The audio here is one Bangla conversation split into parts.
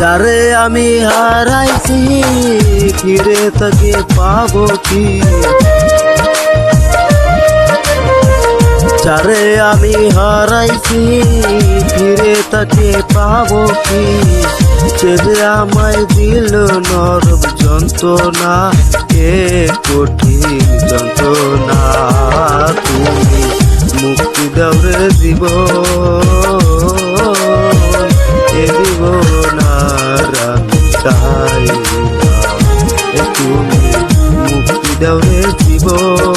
যারে আমি হারাইছি ফিরে তাকে পাবো কি? যারে আমি হারাইছি ফিরে তাকে পাবো কি? চেদে আমায় দিল নরম যন্ত্রণা এ কঠিন যন্ত্রণা? তুমি মুক্তি দাওরে দিব এ চাই তুমি মুক্তি দাও রে এ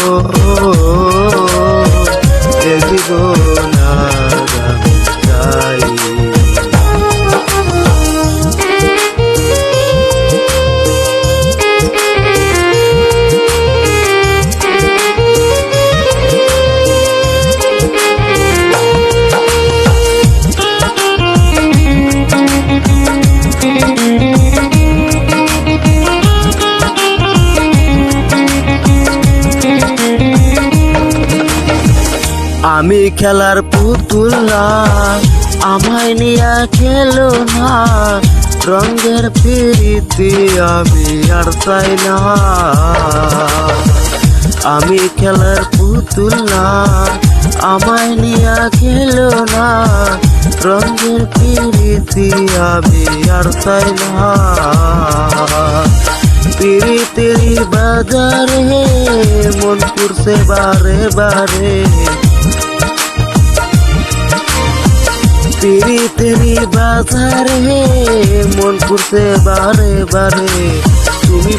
আমি খেলার পুতুল না আমায় নিয়ে খেলো না। রঙের প্রীতি আমি আর চাই না। আমি খেলার পুতুল না আমায় নিয়ে খেলো না। রঙের প্রীতি আমি আর চাই না। তেরি বাজারে মন পুরছে বারে বারে। তেরি তেরি বাজারে মন পুরছে বারে বারে। তুমি